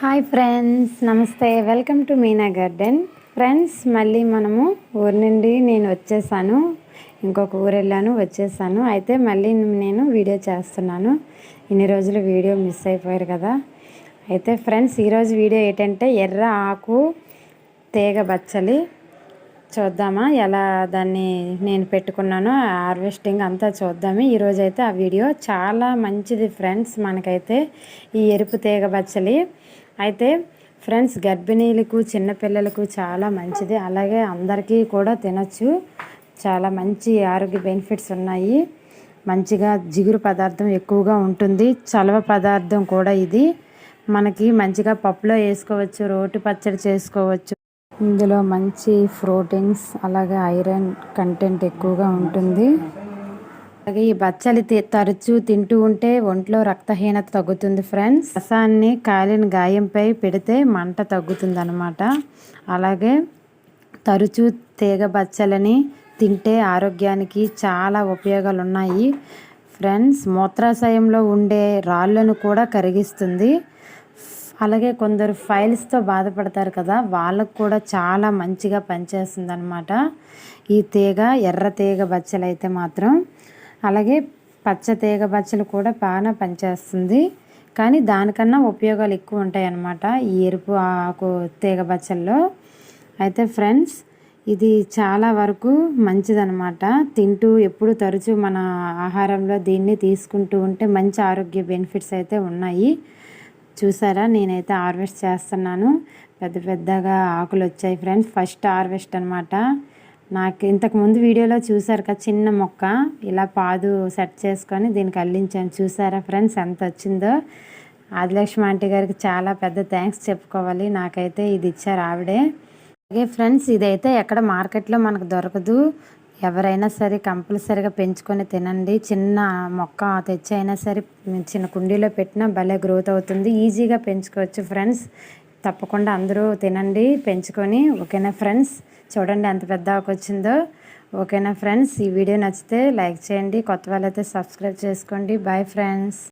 Hi friends నమస్తే. Welcome to Meena garden. Friends మళ్ళీ మనము ఊరి నుండి నేను వచ్చేసాను. ఇంకొక ఊరు వెళ్ళాను వచ్చేసాను. అయితే మళ్ళీ నేను వీడియో చేస్తున్నాను. ఇన్ని రోజులు వీడియో మిస్ అయిపోయారు కదా. అయితే ఫ్రెండ్స్ ఈరోజు వీడియో ఏంటంటే ఎర్ర ఆకు తీగ బచ్చలి. చూద్దామా ఎలా దాన్ని నేను పెట్టుకున్నానో హార్వెస్టింగ్ అంతా చూద్దాము. ఈరోజు అయితే ఆ వీడియో చాలా మంచిది ఫ్రెండ్స్ మనకైతే ఈ ఎరుపు తీగ బచ్చలి. అయితే ఫ్రెండ్స్ గర్భిణీలకు చిన్నపిల్లలకు చాలా మంచిది. అలాగే అందరికీ కూడా తినచ్చు. చాలా మంచి ఆరోగ్య బెనిఫిట్స్ ఉన్నాయి. మంచిగా జిగురు పదార్థం ఎక్కువగా ఉంటుంది. చలవ పదార్థం కూడా ఇది. మనకి మంచిగా పప్పులో వేసుకోవచ్చు రోటి పచ్చడి చేసుకోవచ్చు. ఇందులో మంచి ప్రోటీన్స్ అలాగే ఐరన్ కంటెంట్ ఎక్కువగా ఉంటుంది. అలాగే ఈ బచ్చలి తరచూ తింటూ ఉంటే ఒంట్లో రక్తహీనత తగ్గుతుంది ఫ్రెండ్స్. రసాన్ని కాలిన గాయంపై పెడితే మంట తగ్గుతుంది అనమాట అలాగే తరచూ తీగ బచ్చలని తింటే ఆరోగ్యానికి చాలా ఉపయోగాలు ఉన్నాయి ఫ్రెండ్స్. మూత్రాశయంలో ఉండే రాళ్ళను కూడా కరిగిస్తుంది. అలాగే కొందరు ఫైల్స్తో బాధపడతారు కదా వాళ్ళకు కూడా చాలా మంచిగా పనిచేస్తుంది అనమాట ఈ తీగ ఎర్ర తీగ బచ్చలు అయితే మాత్రం అలాగే పచ్చ తీగ బచ్చలు కూడా బాగా పనిచేస్తుంది. కానీ దానికన్నా ఉపయోగాలు ఎక్కువ ఉంటాయి అన్నమాట ఈ ఎరుపు ఆకు తీగ బచ్చల్లో అయితే ఫ్రెండ్స్ ఇది చాలా వరకు మంచిదనమాట తింటూ ఎప్పుడు తరచూ మన ఆహారంలో దీన్ని తీసుకుంటూ ఉంటే మంచి ఆరోగ్య బెనిఫిట్స్ అయితే ఉన్నాయి. చూసారా? నేనైతే హార్వెస్ట్ చేస్తున్నాను. పెద్ద పెద్దగా ఆకులు వచ్చాయి ఫ్రెండ్స్. ఫస్ట్ హార్వెస్ట్ అనమాట నాకు ఇంతకు ముందు వీడియోలో చూసారు కదా చిన్న మొక్క. ఇలా పాదు సెట్ చేసుకొని దీనికి అల్లించాను. చూసారా ఫ్రెండ్స్ ఎంత వచ్చిందో? ఆదిలక్ష్మి ఆంటీ గారికి చాలా పెద్ద థ్యాంక్స్ చెప్పుకోవాలి. నాకైతే ఇది ఇచ్చారు ఆవిడే. అలాగే ఫ్రెండ్స్ ఇదైతే ఎక్కడ మార్కెట్లో మనకు దొరకదు. ఎవరైనా సరే కంపల్సరీగా పెంచుకొని తినండి. చిన్న మొక్క తెచ్చి అయినా సరే చిన్న కుండీలో పెట్టినా భలే గ్రోత్ అవుతుంది. ఈజీగా పెంచుకోవచ్చు ఫ్రెండ్స్. తప్పకుండా అందరూ తినండి పెంచుకొని. ఓకేనా ఫ్రెండ్స్? చూడండి ఎంత పెద్ద వచ్చిందో. ఓకేనా ఫ్రెండ్స్? ఈ వీడియో నచ్చితే లైక్ చేయండి కొత్త వాళ్ళైతే సబ్స్క్రైబ్ చేసుకోండి. Bye friends.